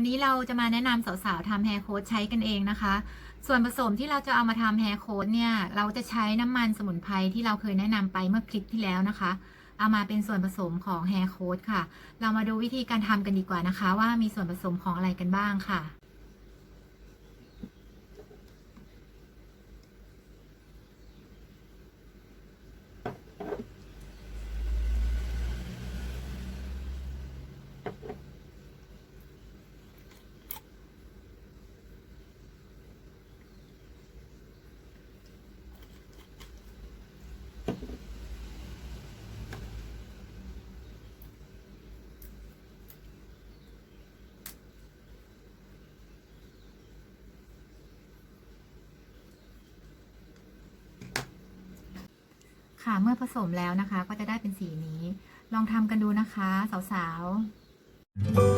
วันนี้เราจะมาแนะนำสาวๆทำแฮร์โค้ดใช้กันเองนะคะ ส่วนผสมที่เราจะเอามาทำแฮร์โค้ดเนี่ย เราจะใช้น้ำมันสมุนไพรที่เราเคยแนะนำไปเมื่อคลิปที่แล้วนะคะ เอามาเป็นส่วนผสมของแฮร์โค้ดค่ะ เรามาดูวิธีการทำกันดีกว่านะคะ ว่ามีส่วนผสมของอะไรกันบ้างค่ะ ค่ะ เมื่อผสมแล้วนะคะ ก็จะได้เป็นสีนี้ ลองทำกันดูนะคะ สาวๆ